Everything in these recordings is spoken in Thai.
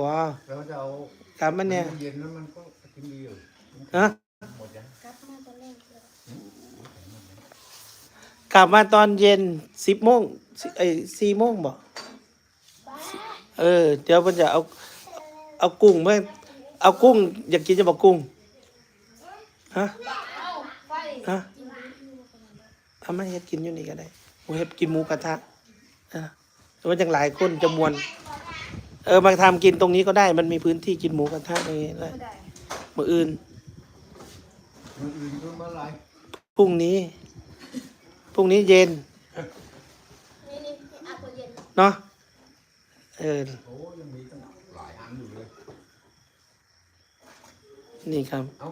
บ่แล้วจะเอากลับมาเนี่ยเย็นแล้วมันก็กินดีอยู่ฮะหมดยังกลับมาตอนแรกเลยกลับมาตอนเย็นสิบโมงสิไอ้สี่โมงบ่เออ เดี๋ยวมันจะเอา เอากุ้งมาเอากุ้ง อยากกินจะบอกกุ้งฮะเอาไฟฮะเอามาเฮ็ดกินอยู่นี่ก็ได้หมูเฮ็ดกินหมูกระทะอะแต่ว่าจังหลายคนจะมวน เออมาทำกินตรงนี้ก็ได้ มันมีพื้นที่กินหมูกระทะอย่างนี้ได้ไม่ได้มื้ออื่น มันอื่นก็เมื่อไหรพรุ่งนี้ พรุ่งนี้เย็น นี่นี่อาตัวเย็นเนาะ เออ โอ้ยังมีตั้งหลายอันอยู่เลย นี่ครับ เอ้า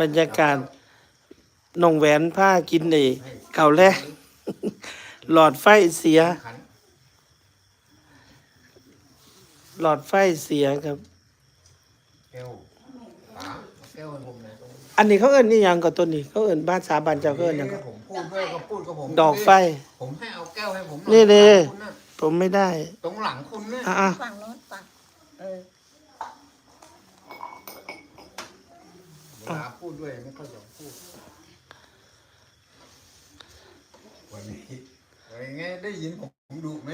บรรยากาศนองแหวนผ้ากินเองเก่าแรก หลอดไฟเสีย ขัน หลอดไฟเสียครับแก้วสามเอาแก้วให้ผมหน่อยตรงนี้อันนี้เขาเอิ้นนี่ยังกับตัวนี้ เขาเอิ้นบ้านสาบานเจ้าเขาเอิ้นหยังก็ผมพูดด้วยก็พูดกับผมดอกไฟ ผมให้เอาแก้วให้ผมหนี่อยเลยคุณน่ะผมไม่ได้ ตรงหลังคุณเนี่ยอะอะฝั่งโน้นฝั่งเออเวลาพูดด้วยไม่ค่อยจะพูดวันนี้วันไงได้ยินผมดุไหม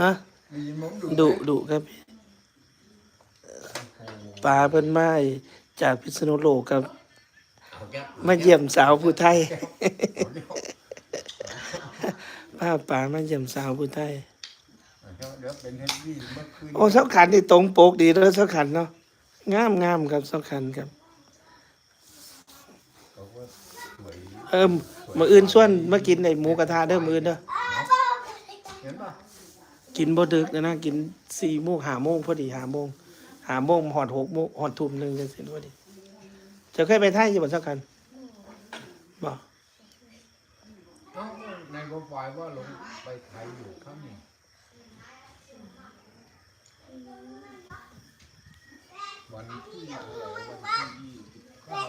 ฮะ ได้ยินผมดุไหมดุดุครับปลาเพิ่นไม้จากพิษณุโลกครับเอาแก้วมาเยี่ยมสาวผู้ไทยเอาเดี๋ยวพาปลามาเยี่ยมสาวผู้ไทยเดี๋ยวเดี๋ยวเป็นเฮดดี้เมื่อคืนโอ้สักขันนี่ตรงปกดีเลยสักขันเนาะงามงามครับสักขันครับเขาก็สวยเอิมมื้ออื่นส่วนมากินไอ้หมูกระทะเด้อมื้ออื่นเด้อเห็นป่ะ กินบ่ดึกนะนะกิน4โมง5โมงพอดี5โมง5โมงฮอด6โมงฮอดทุ่มหนึงจังซี่พอดีจะเคยไปไทยอยู่บ่สักขันบ่เอ้าในโปรไฟล์ว่าลงไปไทยอยู่ครับนี่วันที่เท่าไหร่วันที่ยี่สิบเก้า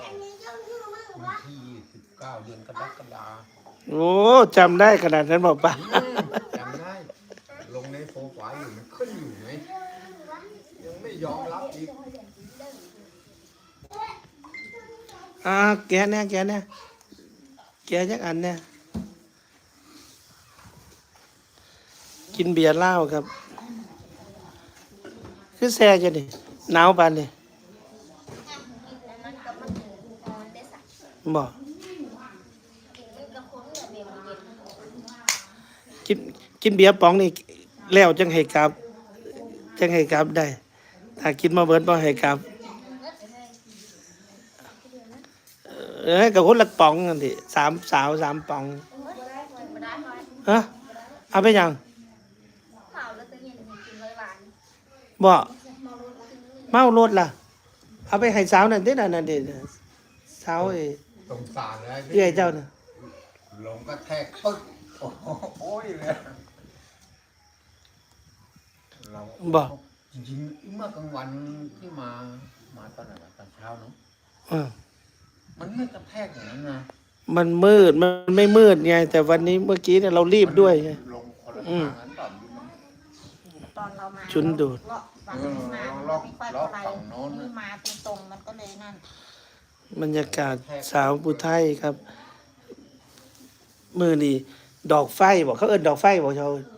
วันที่ยี่สิบเก้าเดือนกรกฎาคมโอ้จำได้ขนาดนั้นบ่ปะจำได้ลง ในโปรไฟล์อยู่มันขึ้นอยู่ไหมยังไม่ยอมรับอีกอ่าแกะแน่แกะแน่แกะจักอันแน่กินเบียร์เหล้าครับ คือแซ่จะนี่หนาวปานนี่มันกับอกกินกินกินเบียร์ป๋องนี่ แล้วจังให้กลับ จังให้กลับได้ ถ้ากินมาเบิดบ่ให้กลับเออกับคนละป๋องนั่นดิสามสาวสามป๋องไม่ได้ไม่ได้ไม่ได้ฮะเอาไปยังเผาแล้วตัวเย็นกินร้อยหวานบ่มารถกินเมารถล่ะ เอาไปให้สาวนั่นเด้นั่นนั่นเด้สาวเอ้สงสารเลยเอื้อยเจ้าน่ะลงกระแทกปึ๊กโอ้โหโอ้ยเลย เราบ่จริงๆเมื่อกลางวันที่มามาตอนไหนวะตอนเช้าเนาะเออมันไม่กระแทกอย่างนั้นนะมันมืดมันไม่มืดไง แต่วันนี้เมื่อกี้เนี่ยเรารีบด้วยไง ลงคนละอืทาม งนั้นตอนที่มันตอนเรามาชุนดูด เลาะฝั่งนี้มาไม่ค่อยเท่าไหร่นี่มาตรงๆมันก็เลยนั่นบรรยากาศสาวปุไทยครับ มือนี่ดอกไฟบอกเขาเอิ้นดอกไฟบอกเขาหลอ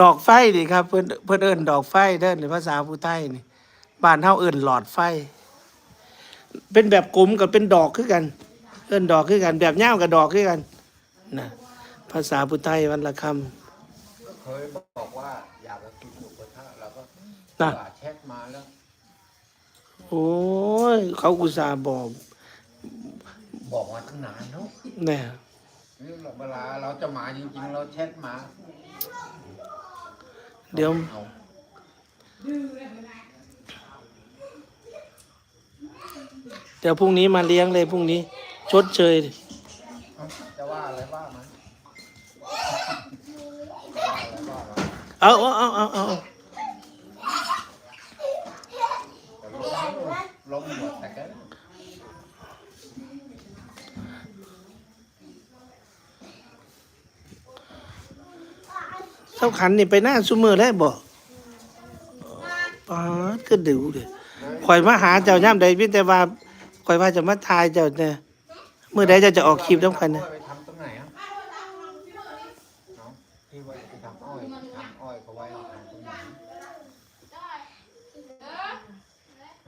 ดอกไฟนี่ครับ เพิ่นเพิ่นเอิ้นดอกไฟเด้อในภาษาปุไทยนี่บ้านเฮาเอิ้นหลอดไฟ เป็นแบบกลมกับเป็นดอกคือกัน เอิ้นดอกคือกัน แบบยาวกับดอกคือกันนะภาษาปุไทยวันละคำก็เคยบอกว่าอยากจะกินหมูกระทะแล้วก็น่ะว่าแชทมาแล้วโอ้ยเขาอุตส่าห์บอก บอกมาตั้งนานแล้วแน่นี่เวลาเราจะมาจริงๆ เราแชทมา เดี๋ยวเดี๋ยวพรุ่งนี้มาเลี้ยงเลยพรุ่งนี้ ชดเชยเอาจะว่าอะไรว่ามันจะว่าอะไรว่ามันเอาเอาเอาเอา เท่าขันนี่ไปหน้าซุมือแล้วบอกป๊าดก็ดูเด้ข่อยมาหาเจ้าย่ำใดพี่แต่ว่าข่อยว่าจะมาทายเจ้าเนี่ยเมื่อใดเจ้าจะออกคลิปน้ำกันนะไปทำตรงไหนอะเนาะที่ว่าไปทำอ้อยทำอ้อยเขาไว้ทำตรงไหน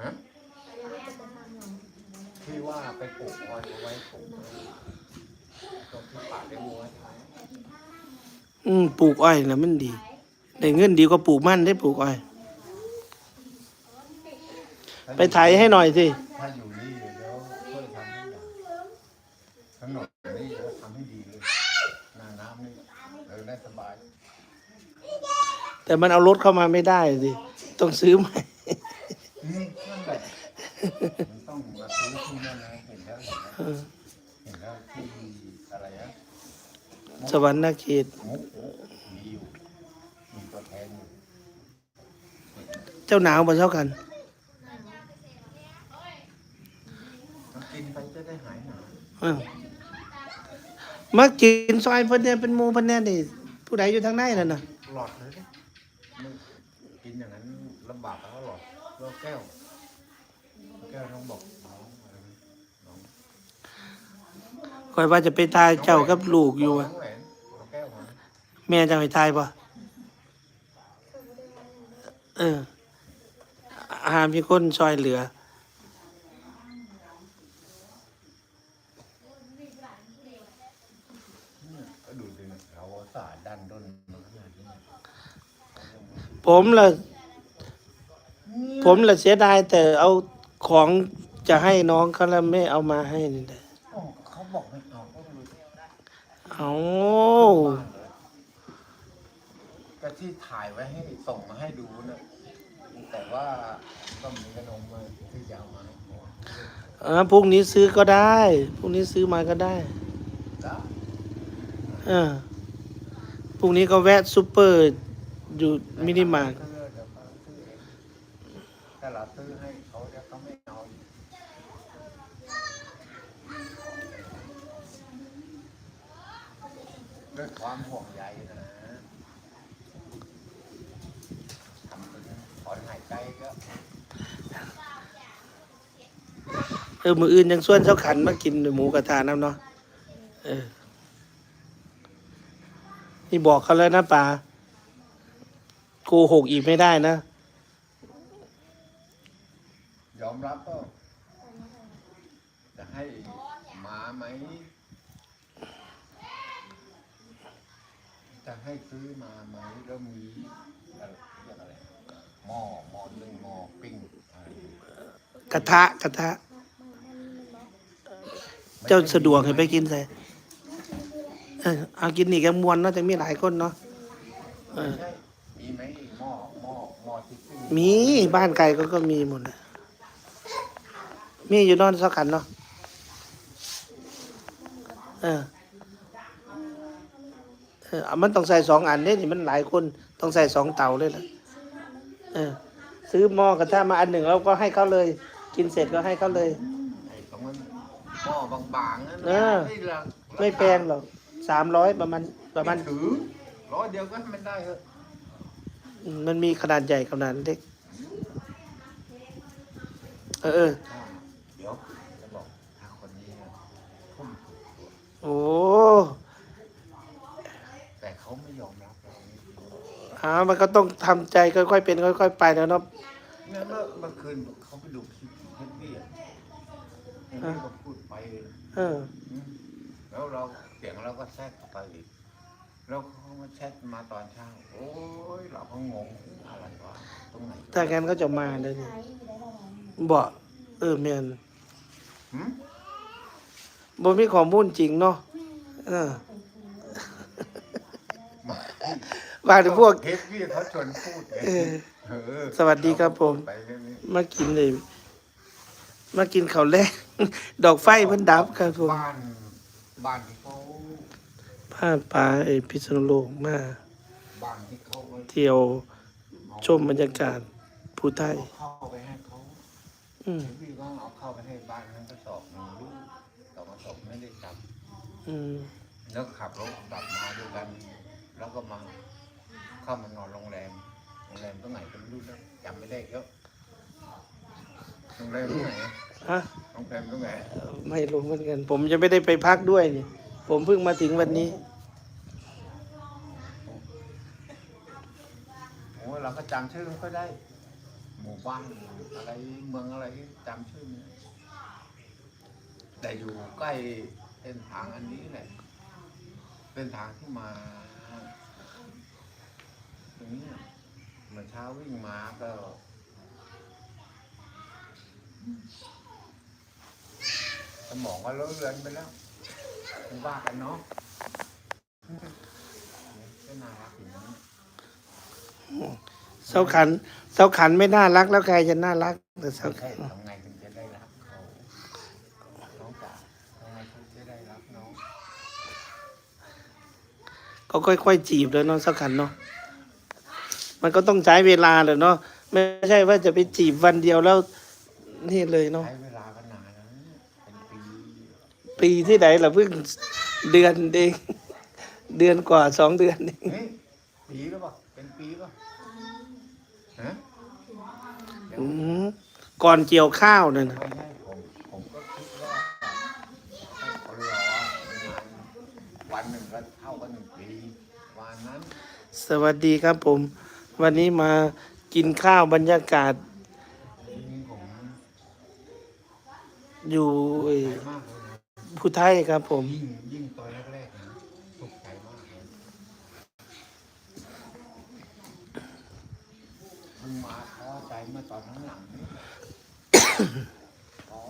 ฮะที่ว่าไปปลูกอ้อยเอาไว้ปลูกตรงที่ป่าได้บัว อืมปลูกอ้อยนะมันดี ได้เงินดีกว่าปลูกมันได้ปลูกอ้อย ไปไถให้หน่อยสิ ถ้าอยู่นี่เดี๋ยวช่วยทำให้หน่อยถนนนี่เดี๋ยวทำให้ดีเลยหน้าน้ำนี่เดินได้สบาย แต่มันเอารถเข้ามาไม่ได้สิ ต้องซื้อใหม่ อืมนั่นแหละมันต้องมาซื้อที่นั่นนะเห็นแล้วเห็นแล้วเห็นแล้วที่อะไรนะ สวรรค์นาเขตมุกมีอยู่มีตัวแทนอยู่เจ้าหนาวบ่เท่ากันมักินไปจะได้หายหนาวเออมากินซอยเพิ่นเนี่ยเป็นหมูเพิ่นเนี่ยนี่ผู้ใดอยู่ทางในนั่นน่ะ หลอดเลยดิไม่กินอย่างนั้นลำบากแล้วหลอดแล้วแก้ว แก้วน้องบอกน้องอะไรนะน้อง ข่อยว่าจะไปทายเจ้ากับลูกอยู่อะแม่จะไปทายบ่เออหามีคนซอยเหลือ ดูดิเราสาดันด้นผมละผมละเสียดายแต่เอาของจะให้น้องเขาแล้วไม่เอามาให้นี่แหละ โอ้เขาบอกไม่เอาก็ดู เอาก็ที่ถ่ายไว้ให้ส่งมาให้ดูนะแต่ว่าก็มีขนมมาที่จะเอามาให้ผมเออพรุ่งนี้ซื้อก็ได้พรุ่งนี้ซื้อมาก็ได้ได้เออพรุ่งนี้ก็แวะซูเปอร์อยู่มินิมาร์ทเดี๋ยวเขาซื้อเองถ้าเราซื้อให้เขาเดี๋ยวเขาไม่เอาอีก ด้วยความห่วงใยนะทำเป็นถอนหายใจก็เออมืออื่นยังส่วนเช้าขันมากินหมูกระทะน้ำเนาะเออนี่บอกเขาแล้วนะป่าโกหกอีกไม่ได้นะ ยอมรับก็จะให้มาไหม จะให้ซื้อมาไหมแล้วมีอะไรเรียกอะไรหม้อหม้อนึ่งหม้อปิ้งอะไรกระทะกระทะ เจ้าสะดวกให้ไปกินใส่เออเอากินนี่กันมวนเนาะจะมีหลายคนเนาะเออ ใช่มีไหมหม้อหม้อหม้อที่ปิ้งมีบ้านไกลก็ก็มีหมดนะมีอยู่นอนเช้าขันเนาะเออเออเอา มันต้องใส่สองอันเนี่ยนี่มันหลายคนต้องใส่สองเตาเลยล่ะเออซื้อหม้อกระทะมาอันหนึ่งแล้วก็ให้เขาเลย กินเสร็จก็ให้เขาเลยไอ้ตรงนั้นหม้อบางๆนั่นเอนะอไม่ละไม่แพงหรอกสามร้อยประมาณประมาณ ไถือร้อยเดียวก็ให้มันได้เถอะมันมีขนาดใหญ่ขนาดเล็ก เออเอออ่าเดี๋ยวจะบอกถ้าคนนี้นะทุ่มสุดตัวโอ้ แต่เขาไม่ยอมรับเรานี่ อามันก็ต้องทำใจค่อยๆเป็นค่อยๆไปแล้วเนาะเนี่ยเมื่อเมื่อคืนเขาไปดูคลิปเฮดดี้อะเฮดดี้ก็พูดไปเออ อืมแล้วเราเสียงเราก็แทรกเข้าไปอีกแล้วเขามาแชทมาตอนเช้า โอ้ยเราก็งงอะไรวะตรงไหนถ้างั้นก็จะมาเลยนี่บอกเออแมนหืมบ่มีข้อมูลจริงเนาะเออ มา ว่าถึงพวกเฮดดี้เขาชวนพูดไงเออ เออสวัสดีครับผม ไปแค่นี้มากินเลย มากินข้าวแรกดอกไฟเพิ่นดับครับผม บ้านบ้านที่เขาพาปลาไอ้พิษณุโลกมาบ้านที่เขาไว้เที่ยวชมบรรยากาศภูไทย เอาเข้าไปให้เขาอืมพี่ก็เอาเข้าไปให้บ้านนั้นก็สอบหนึ่งลูกสองกระสอบไม่ได้จับ อืมแล้วขับรถกลับมาด้วยกัน แล้วก็มา เข้ามานอนโรงแรม โรงแรมตรงไหนก็ไม่รู้นะจำไม่ได้แล้วโรงแรมตรงไหนฮะโรงแรมตรงไหนไม่รู้เหมือนกัน ผมจะไม่ได้ไปพักด้วยนี่ผมเพิ่งมาถึงวันนี้ โอ้เราก็จำชื่อไม่ค่อยได้ หมู่บ้านอะไรเมืองอะไรจำชื่อไม่ได้แต่อยู่ใกล้เส้นทางอันนี้แหละเส้นทางที่มาตรงนี้น่ะเมื่อเช้าวิ่งมาก็สมองก็เลอะเลือนไปแล้วไม่ว่ากันเนาะก็น่ารักอยู่นะเสาขันเสาขันไม่น่ารักแล้วใครจะน่ารักแต่เสาไม่ขัใช่นทำไงถึงจะได้รักเขาน้องจ๋าทำไงถึงจะได้รักน้องก็ค่อยๆจีบเลยเนาะเสาขันเนาะ มันก็ต้องใช้เวลาเลยเนาะไม่ใช่ว่าจะไปจีบวันเดียวแล้วนี่เลยเนาะใช้เวลาก็นานนะเป็นปีปีที่ไหนล่ะเพิ่งเดือนเองเดือนกว่าสองเดือนเองเฮ้ยปีหรือเปล่าเป็นปีหรือเปล่าฮะเดี๋ยวอืมก่อนเกี่ยวข้าวเนี่ยนะไม่ใช่ผมผมก็คิดว่าให้คนรอประมาณวันหนึ่งก็เท่ากันหนึ่งปีวันนั้น สวัสดีครับผม วันนี้มากินข้าวบรรยากาศ อยู่ไอ้ใจมายนะผู้ไทยครับผม ยิ่งยิ่งตอนแรกๆตกใจมากมึงมาท้อใจเมื่อตอนข้างหลังนี่ท้อ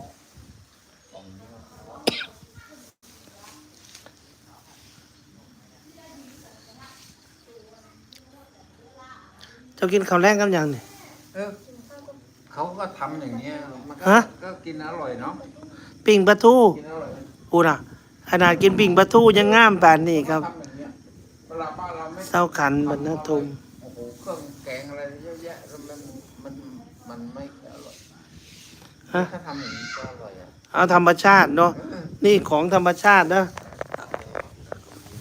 ตอนนี้ก็ท้อ เจ้ากินข้าวแรงกับหยังนี่ เออเขาก็ทำอย่างเนี้ยมันก็ฮะ ก็กินอร่อยเนาะปิ้งปลาทูกินอร่อยอูน่ะขนาดกินปิ้งปลาทูยังงามป่านนี้ครับ ทำอย่างเนี้ยเวลาบ้านเราไม่เศร้าขันบรรณทมโอ้โหเครื่องแกงอะไรเยอะแยะแล้วมันมันมันไม่อร่อยฮะ ถ้าทำอย่างนี้ก็อร่อยอะเอาธรรมชาติเนาะนี่ของธรรมชาตินะ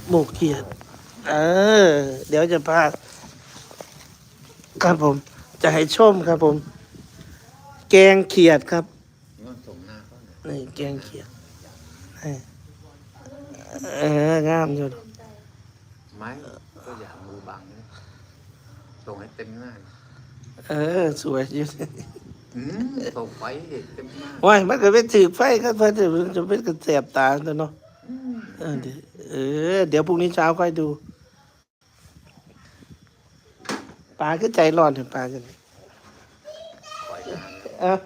หมกเขียดเออ เดี๋ยวจะพา ครับผม จะให้ชมครับผม แกงเขียดครับมันส่งหน้าเขาหน่อยนี่แกงเขียดนี่เอองามอยู่ไม้ก็อย่ามือบังนะส่งให้เต็มหน้าเออ สวยอยู่อืมส่งไปเต็มหน้าว้ายมันก็เป็นถือไฟก็เพื่อจะจะเป็นกระแสบตาตัวเนาะเออเดี๋ยวเออเดี๋ยวพรุ่งนี้เช้าค่อยดู ปลาก็ใจร้อนเห็นปลากันปล่อยนานเออ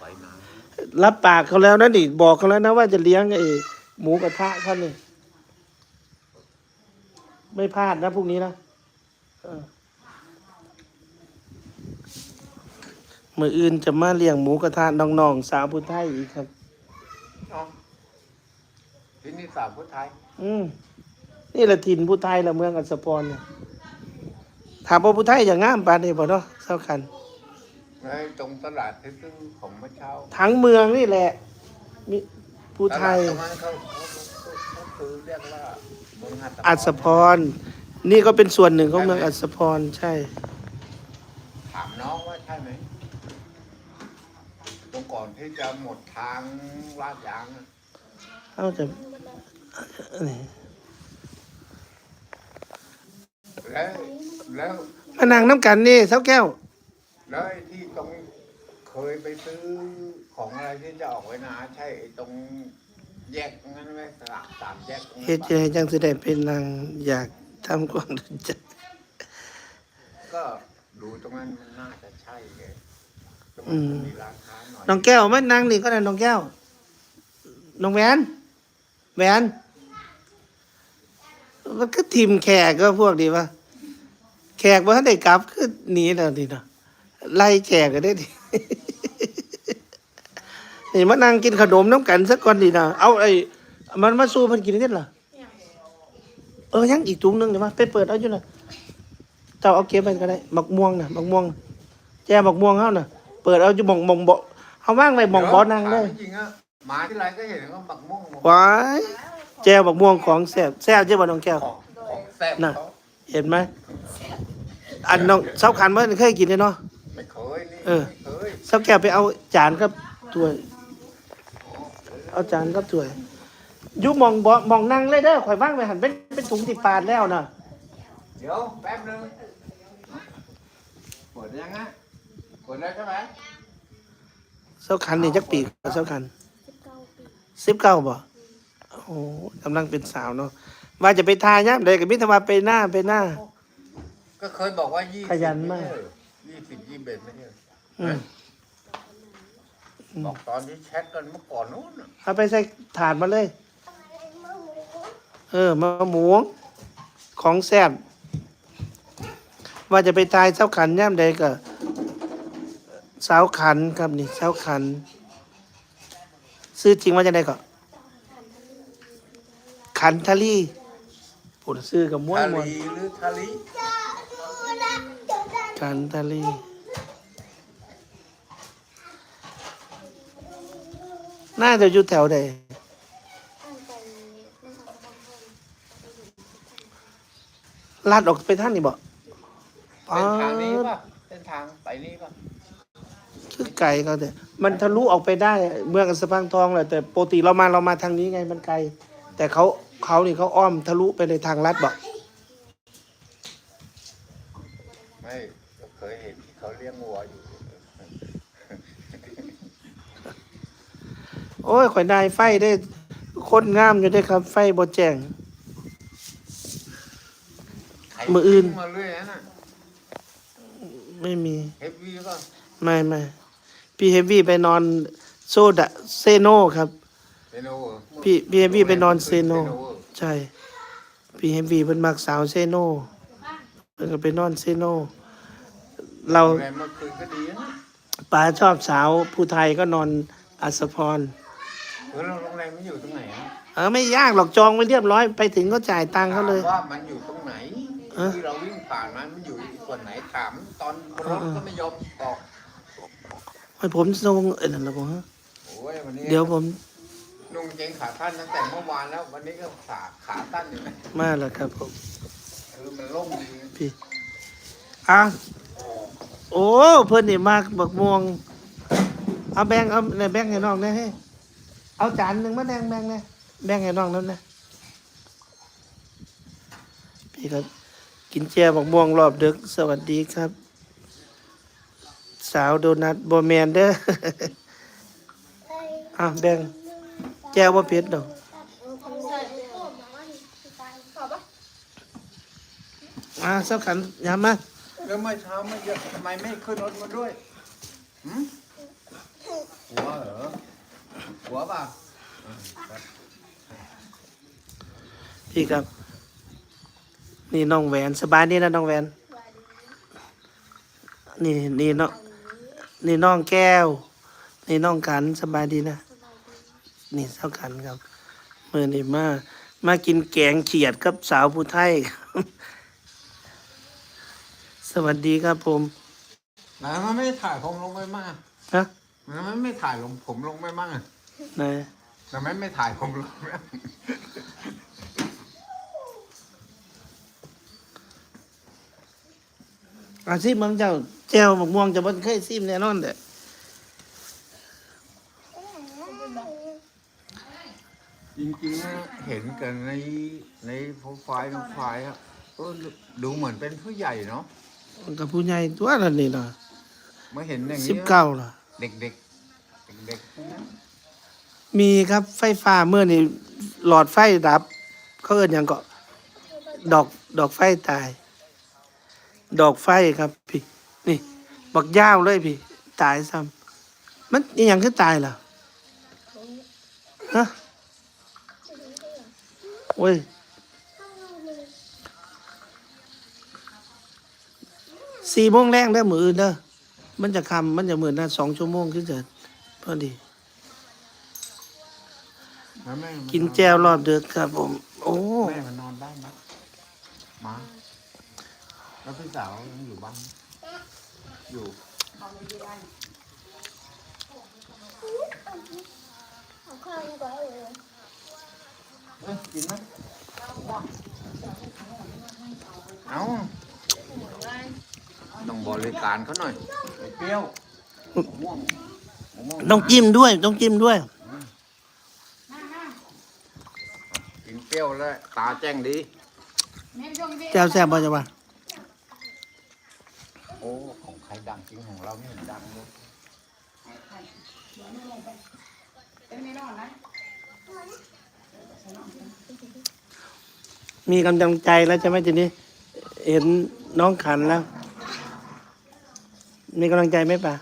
ปล่อยนานรับปากเขาแล้วนะนี่บอกเขาแล้วนะว่าจะเลี้ยงไอ้หมูกระทะเขานี่ไม่พลาดนะพรุ่งนี้นะเออมืออื่นจะมาเลี้ยงหมูกระทะน้องๆสาวผู้ไทยอีกครับอ๋อที่นี่สาวผู้ไทย อืมนี่แหละถิ่นผู้ไทยละเมืองอัศพรเนี่ย ถามว่าผู้ไทยอย่างงามปานนี้บ่เนาะเท่ากันไอ้ตรงตลาดที่ซื้อของเมื่อเช้าทั้งเมืองนี่แหละ มีผู้ไทย ตลาดตรงนั้นเขาเขาเขาเขาคือเรียกว่าเมืองหัตถอัศพร นี่ก็เป็นส่วนหนึ่งของเมืองอัศพรใช่ ถามน้องว่าใช่ไหมตรงก่อนที่จะหมดทางลาดยางอะ เอาแต่นี่ แล้วแล้วมานั่งน้ำกันนี่เท่าแก้ว แล้วไอ้ที่ตรงเคยไปซื้อของอะไรที่จะออกไว้นาใช่ไอ้ตรงแยกตรงนั้นไหมสามสามแยกตรงนั้นเฮ็ดปะจะให้จังสิได้เป็นนางอยากทำความรู้จักก็ดูตรงนั้นมันน่าจะใช่ไงตรงอืนั้นมมีร้านค้าหน่อยน้องแก้วมานั่งนี่ก็ได้น้องแก้วน้องแหวนแหวนมันก็ทีมแขกก็พวกดีวะ แขกว่าได้กลับคือหนีแล้วดีเนาะไล่แขกก็ได้ดินี่มานั่งกินขนมน้ำกันสักก่อนดีนะเอาไอ้มันมาสู้มันกินได้เหรอเออยังอีกถุงหนึงเดี๋ยวมาไปเปิดเอาอยู่นะเจ้าเอาเก็บไปก็ได้หมักม่วงนะหมักม่วง แจหมักม่วงเฮาน่ะ เปิดเอาอยู่หมองหมองบ่เอาว่างไว้หมองบ่อนั่งเลยถามจริงๆอะมาที่ไรก็เห็นว่าบักม่วงว้ายแจวบักม่วงของแซ่บแซ่บใช่ป่ะน้องแก้วของของแซ่บน่ะ เขาเห็นไหมอันน้องเสาขันเมื่อเคยกินเลยเนาะไม่เคยนี่เออไม่เคยเสาแก้วไปเอาจานครับถ้วย เอาจานครับถ้วยอยุมองบ่มองนั่งเลยเด้อข่อยว่างไปหันเป็นเป็นถุงติดปาดแล้วนะเดี๋ยวแป๊บนึงเปิดยังฮะเปิดแล้วใช่ไหมเสาขันนี่จักปีเสาขันสิบเก้าปีสิบเก้าบ่โอ้โหกำลังเป็นสาวเนาะ ว่าจะไปทายามใดกับมิตรว่าไปหน้าไปหน้า ก็เคยบอกว่ายี่ขยันมาก ยี่สิบยี่สิบเอ็ดไม่ใช่เหรออืมบอกตอนที่แชทกันเมื่อก่อนนู้นน่ะเอาไปใส่ถาดมาเลย เออมาหมูของแซ่บว่าจะไปตายเสาขันย่ามใดก็สาวขันครับนี่สาวขัน ซื้อจริงว่าจะได้ก็ขันทะลี ผลซื้อกับม้วนทาม้วนลีหรือทาลีขันทะลีน่าจะอยู่แถวใดอันไปในสองพันคนลาดออกไปท่านนี่บ่เส้นทางนี้ป่ะเส้นทางไปนี่ป่ะคือไกลเขาแต่มันทะลุออกไปได้ เมืองสะพังทองแหละแต่ปกติเรามาเรามาทางนี้ไงมันไกล แต่เขา เขานี่เขาอ้อมทะลุไปในทางลัดบ่ไม่ก็เคยเห็นที่เขาเลี้ยงวัวอยู่ โอ้ยข่อยนายไฟได้คนงามอยู่ได้ครับ ไฟบ่แจ้งใครมืออื่นมาเรื่อยนะน่ะไม่มีเฮฟวี่ป่ะไม่ไม่พี่เฮฟวี่ไปนอนโซดะเซโนครับเซ โนเหรอพี่พี่เฮฟวี่ไปนอนเซโนเหรอใช่ พี่เฮฟวี่เพิ่นมักสาวเซโนเพิ่นก็ไปนอนเซโน เราโรงแรมเมื่อคืนก็ดีนะป๋าชอบสาวผู้ไทยก็นอนอัศพร เออโรงแรมมันอยู่ตรงไหนอะเออไม่ยากหรอกจองไว้เรียบร้อยไปถึงก็จ่ายตังค์เขาเลย ถมว่ามันอยู่ตรงไหนเออที่เราวิ่งผ่านมามันอยู่ส่วนไหนถามตอนรถก็ไม่ยอมบอกให้ผมส่งเออนั่นแหละผมฮะโอ้ยวันนี้เดี๋ยวผม นุ่งเกงขาสั้นตั้งแต่เมื่อวานแล้ว วันนี้ก็ขาขาสั้นอยู่นะมาแล้วครับผมคือมันโล่งดีพี่อะโอ้เพิ่นนี่มากบักม่วง เอาแบ่งเอาในแบ่งให้น้องนะเฮ้ยเอาจานหนึ่งมาแบ่งแบ่งนะแบ่งให้น้องแล้วนะพี่ครับ กินแจ่วบักม่วงรอบดึกสวัสดีครับ สาวโดนัทบอแมนเด้อไอ้อะแบ่ง แจ่วบ่เผ็ดดอกตัดเอาคนใส่โอ้มาว่านี่คือตายขอปะอะสักขันยามมาแล้วเมื่อเช้าไม่เยอะทำไมไม่ขึ้นรถมาด้วยหืมหัวเหรอหัวป่ะพี่ครับ นี่น้องแหวนสบายดีนะน้องแหวน นี่นี่น้องนี่น้องแก้ว นี่น้องกันสบายดีนะ นี่เท่ากันครับเมื่อนี่มามากินแกงเขียดกับสาวผู้ไทยครับสวัสดีครับผมไหนมันไม่ถ่ายผมลงไปมั่งอะฮะทำไมไม่ถ่ายลงผมลงไปมั่งอะนายทำไมไม่ถ่ายผมลงไปมั่งอาซีเมืองเจ้าแจ้วหมกม่วงจะบ่เคยซิมแน่นอนเด้อ จริงๆนะเห็นกันในในโปรไฟล์น้องไฟล์อะเออดูเหมือนเป็นผู้ใหญ่เนาะมันกับผู้ใหญ่ตัวนั่นนี่ล่ะมาเห็นอย่างสิบนี้เก้าล่ะ เด็กๆเด็กๆพวกนั้นมีครับไฟฟ้าเมื่อนี่หลอดไฟดับ เขาเอิ้นหยังก็ดอกดอกไฟตาย ดอกไฟครับพี่ นี่ บักยาวเลยพี่ ตายซ้ำมันอีหยังคือตายล่ะฮะ โอ้ยสี่โมงแรงได้อมืออื่นเด้อมันจะคำมันจะเหมือนนะสองชั่วโมงขึ้นเกิดพอดี แล้วแม่มันกินแจวรอบเดือกครับผม โอ้ แม่มันนอนบ้านไหมมาแล้วพี่สาวยังอยู่บ้านไหมอยู่เอาข้าวดีกว่าเออ เอ้ยกินไหมเอาต้องบริการเขาหน่อยไอ้เปรี้ยวมะม่วงมะม่วงต้องจิ้มด้วย ต้องจิ้มด้วย กินเปรี้ยวแล้วตาแจ้งดี แจ่วแซ่บบ่จะว่าโอ้ของใครดังจริงของเราไม่เห็นดังเลยมี มีกำลังใจแล้วใช่ไหมทีนี้ เห็นน้องขันแล้ว มีกำลังใจไหมป่ะ